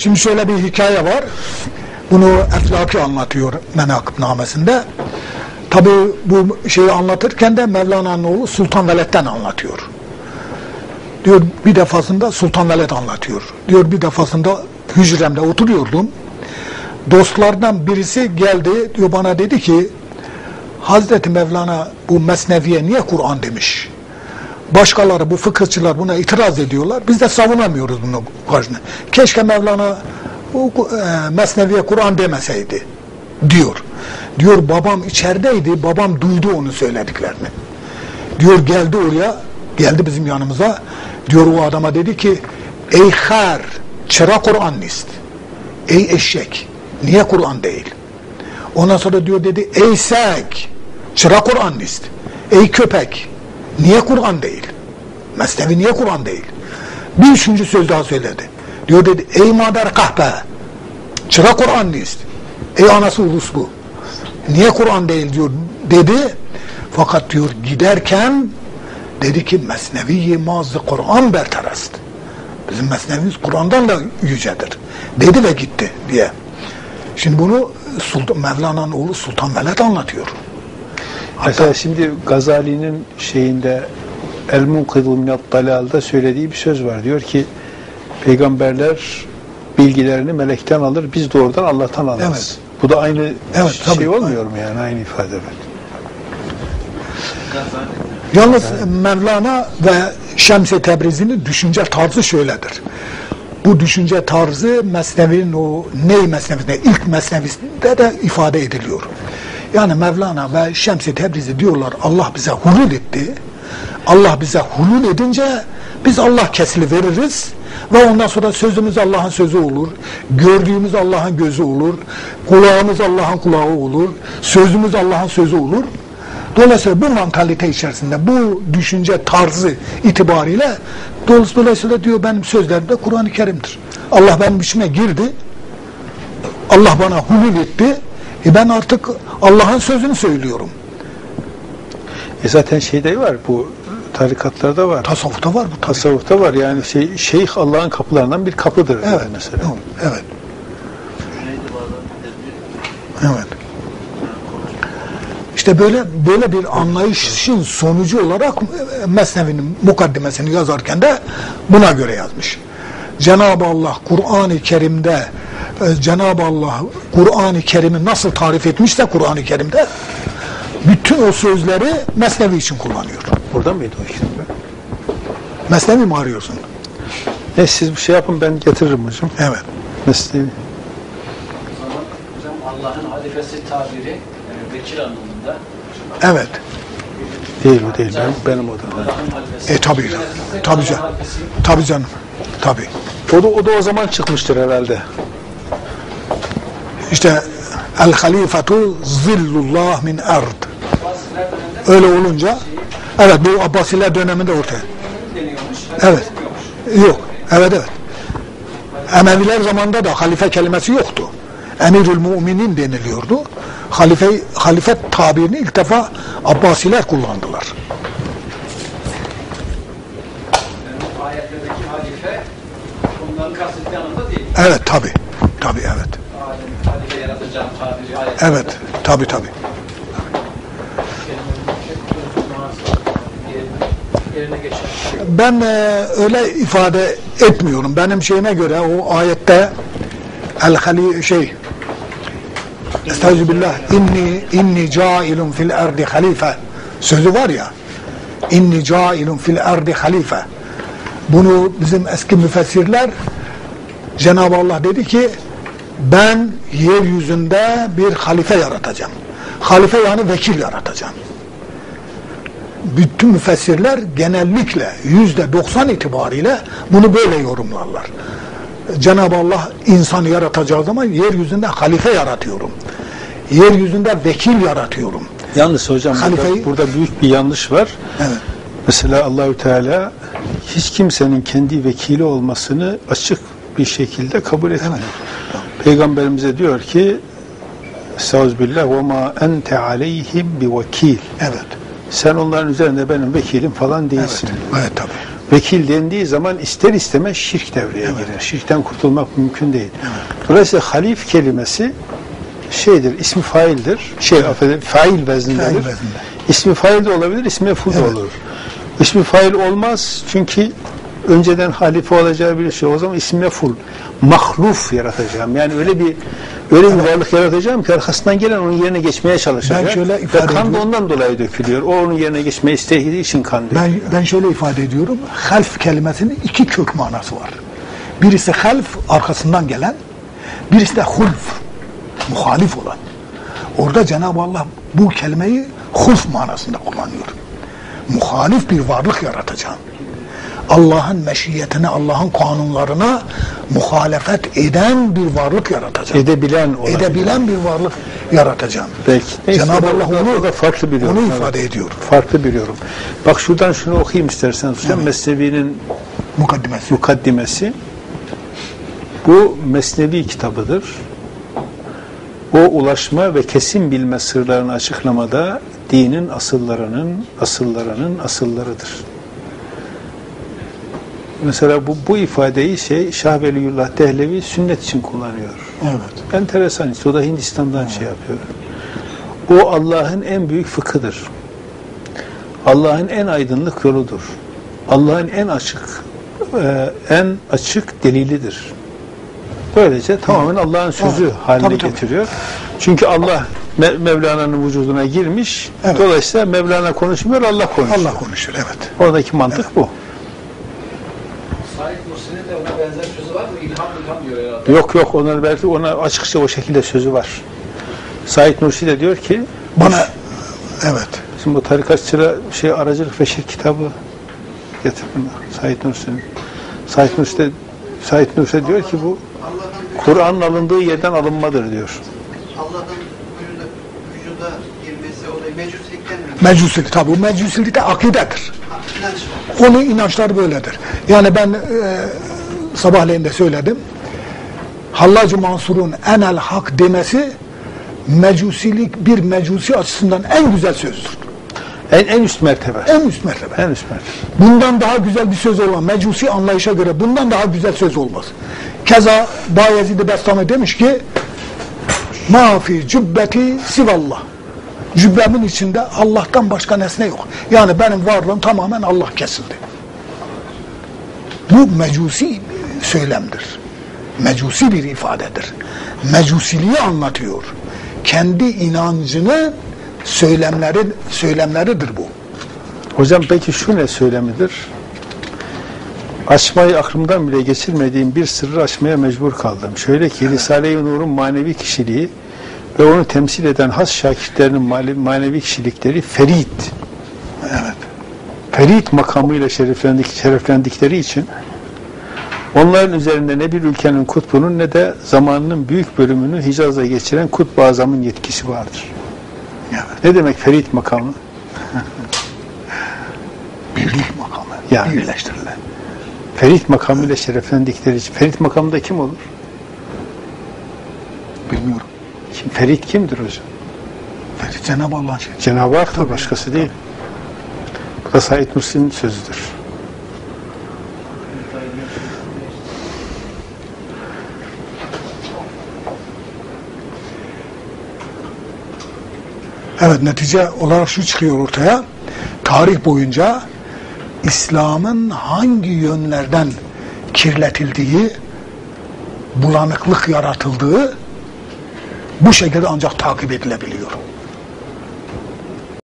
Şimdi şöyle bir hikaye var. Bunu Eflaki anlatıyor Menakıbnamesinde. Tabi bu şeyi anlatırken de Mevlana'nın oğlu Sultan Veled'den anlatıyor. Diyor bir defasında Sultan Veled anlatıyor. Diyor bir defasında hücremde oturuyordum. Dostlardan birisi geldi diyor bana dedi ki Hazreti Mevlana bu Mesnevi'ye niye Kur'an demiş? Başkaları bu fıkıhçılar buna itiraz ediyorlar. Biz de savunamıyoruz bunu karşına. Keşke Mevlana e, Mesnevi'ye Kur'an demeseydi diyor. Diyor babam içerideydi. Babam duydu onu söylediklerini. Diyor geldi oraya. Geldi bizim yanımıza. Diyor o adama dedi ki ey har çıra Kur'an ist. Ey eşek niye Kur'an değil? Ondan sonra diyor dedi ey sek çıra Kur'an ist. Ey köpek niye Kur'an değil? Mesnevi niye Kur'an değil? Bir üçüncü söz daha söyledi. Diyor dedi ey madar kahpe çıra Kur'an ist. Ey anası ulus bu. Niye Kur'an değil diyor dedi. Fakat diyor giderken dedi ki mesnevi mazı Kur'an berterast. Bizim mesnevimiz Kur'an'dan da yücedir. Dedi ve gitti diye. Şimdi bunu Sultan, Mevlana'nın oğlu Sultan Veled anlatıyor. Mesela şimdi Gazali'nin şeyinde El Munkidu Minat Dalal'da söylediği bir söz var. Diyor ki peygamberler bilgilerini melekten alır, biz de oradan Allah'tan alırız. Evet. Bu da aynı Evet, şey tabii. olmuyor mu yani aynı ifade evet. Yalnız Mevlana ve Şems-i Tebrizi'nin düşünce tarzı şöyledir. Bu düşünce tarzı Mesnevi'nin o ney Mesnevi'sinde, ilk Mesnevi'sinde de ifade ediliyor. Yani Mevlana ve Şems-i Tebrizi diyorlar Allah bize hulul etti. Allah bize hulul edince biz Allah kesili veririz ve ondan sonra sözümüz Allah'ın sözü olur. Gördüğümüz Allah'ın gözü olur. Kulağımız Allah'ın kulağı olur. Sözümüz Allah'ın sözü olur. Dolayısıyla bu mantalite içerisinde, bu düşünce tarzı itibariyle dolayısıyla diyor benim sözlerim de Kur'an-ı Kerim'dir. Allah benim içime girdi. Allah bana hulul etti. E ben artık Allah'ın sözünü söylüyorum. E zaten şeyde var bu tarikatlarda var. Tasavvufta var bu. Tasavvufta var yani şey, şeyh Allah'ın kapılarından bir kapıdır Evet, mesela. evet. Evet. İşte böyle böyle bir anlayışın sonucu olarak e, Mesnevi'nin mukaddimesini yazarken de buna göre yazmış. Cenab-ı Allah Kur'an-ı Kerim'de e, Cenab-ı Allah Kur'an-ı Kerim'i nasıl tarif etmişse Kur'an-ı Kerim'de bütün o sözleri Mesnevi için kullanıyor. Buradan mıydı o kitap? Mesnevi mi arıyorsun? Ne siz bir şey yapın ben getiririm hocam. Evet. Zaman hocam Allah'ın halifesi tabiri yani vekil anlamında. Evet. Değil o değil benim, benim o da. Allah'ın halifesi. E tabii. Tabii canım. Tabii canım. Tabii. O da, o da o zaman çıkmıştır herhalde. İşte el halifetu zillullah min erd. Öyle olunca evet bu Abbasiler döneminde ortaya. Evet. Yok. Evet evet. Emeviler zamanında da halife kelimesi yoktu. Emirül müminin deniliyordu. Halife, halifet tabirini ilk defa Abbasiler kullandılar. Yani halife onların kastettiği anlamda değil. Evet tabi. Tabi evet. Yaratacağım tabiri ayet. Evet tabi tabi. Ben e, öyle ifade etmiyorum. Benim şeyime göre o ayette el hali şey Estağfirullah inni inni cailun fil ardi halife sözü var ya inni cailun fil ardi halife bunu bizim eski müfessirler Cenab-ı Allah dedi ki ben yeryüzünde bir halife yaratacağım. Halife yani vekil yaratacağım bütün müfessirler genellikle yüzde 90 itibariyle bunu böyle yorumlarlar. Cenab-ı Allah insanı yaratacağı zaman yeryüzünde halife yaratıyorum. Yeryüzünde vekil yaratıyorum. Yalnız hocam Halifeyi- burada, burada büyük bir yanlış var. Evet. Mesela Allahü Teala hiç kimsenin kendi vekili olmasını açık bir şekilde kabul etmiyor. Peygamberimize diyor ki Estağfirullah ve ma ente aleyhim bi vekil. Evet. Sen onların üzerinde benim vekilim falan Evet. değilsin. Evet tabii. Vekil dendiği zaman ister istemez şirk devreye girer. Şirkten kurtulmak mümkün değil. Dolayısıyla halif kelimesi şeydir, ismi faildir. Şey affedersin, fail veznindedir. Fail vezinde. İsmi fail de olabilir, ismi meful Evet. olur. İsmi fail olmaz çünkü önceden halife olacağı bir şey. O zaman ismi meful. Mahluf yaratacağım. Yani öyle bir öyle bir varlık yaratacağım ki arkasından gelen onun yerine geçmeye çalışacak. Ben şöyle Ve ifade kan da ondan dolayı dökülüyor. O onun yerine geçmeyi istediği için kan dökülüyor. Ben, ben şöyle ifade ediyorum. Half kelimesinin iki kök manası var. Birisi half arkasından gelen, birisi de hulf muhalif olan. Orada Cenab-ı Allah bu kelimeyi hulf manasında kullanıyor. Muhalif bir varlık yaratacağım. Allah'ın meşiyetine, Allah'ın kanunlarına muhalefet eden bir varlık yaratacağım. Edebilen olabilir. Edebilen bir varlık yaratacağım. Neyse, Cenab-ı Allah onu, da farklı bir yorum. onu Evet. ifade ediyor. Farklı bir yorum. Bak şuradan şunu okuyayım istersen. Hocam Mesnevi'nin Mukaddimesi. mukaddimesi. Bu Mesnevi kitabıdır. O ulaşma ve kesin bilme sırlarını açıklamada dinin asıllarının, asıllarının asıllarıdır. Mesela bu, bu ifadeyi şey Şah Veliyullah Dehlevi sünnet için kullanıyor. Evet. Enteresan işte o da Hindistan'dan şey yapıyor. O Allah'ın en büyük fıkıdır. Allah'ın en aydınlık yoludur. Allah'ın en açık e, en açık delilidir. Böylece tamamen Allah'ın sözü Evet. haline Tabii, tabii. getiriyor. Çünkü Allah Me- Mevlana'nın vücuduna girmiş. Evet. Dolayısıyla Mevlana konuşmuyor, Allah konuşuyor. Allah konuşur evet. Oradaki mantık bu. De ona benzer sözü var mı? İlham ilham diyor herhalde. Yok yok ona belki ona açıkça o şekilde sözü var. Said Nursi de diyor ki Bana evet. Şimdi bu tarikatçılara şey aracılık ve şirk kitabı getirdim Said Nursi'nin. Said Nursi de Said Nursi diyor ki bu Kur'an'ın alındığı yerden alınmadır diyor. Allah'ın vücuda, vücuda girmesi olayı mecusilikten mi? Mecusilik tabi. Bu mecusilik de akidedir. Onun inançları böyledir. Yani ben e, sabahleyin de söyledim. Hallacı Mansur'un enel hak demesi mecusilik bir mecusi açısından en güzel sözdür. En, en üst mertebe. En üst mertebe. En üst mertebe. Bundan daha güzel bir söz olmaz. Mecusi anlayışa göre bundan daha güzel söz olmaz. Keza Bayezid-i Bestami demiş ki ma fi cübbeti sivallah. Cübbemin içinde Allah'tan başka nesne yok. Yani benim varlığım tamamen Allah kesildi. Bu mecusi söylemdir. Mecusi bir ifadedir. Mecusiliği anlatıyor. Kendi inancını söylemleri söylemleridir bu. Hocam peki şu ne söylemidir? Açmayı aklımdan bile geçirmediğim bir sırrı açmaya mecbur kaldım. Şöyle ki Risale-i Nur'un manevi kişiliği ve onu temsil eden has şakirtlerinin mane- manevi kişilikleri ferit. Evet. Ferit makamıyla şereflendik, şereflendikleri için onların üzerinde ne bir ülkenin kutbunun ne de zamanının büyük bölümünü Hicaz'a geçiren kutbu azamın yetkisi vardır. Evet. Ne demek ferit makamı? birlik makamı. Yani. Birleştirilen. Ferit makamıyla şereflendikleri için. Ferit makamında kim olur? Bilmiyorum. Kim, Ferit kimdir hocam? Ferit Cenab-ı Allah'ın şeyi. Cenab-ı Hak'tır, başkası değil. Bu da Said Nursi'nin sözüdür. Evet netice olarak şu çıkıyor ortaya. Tarih boyunca İslam'ın hangi yönlerden kirletildiği, bulanıklık yaratıldığı bu şekilde ancak takip edilebiliyor.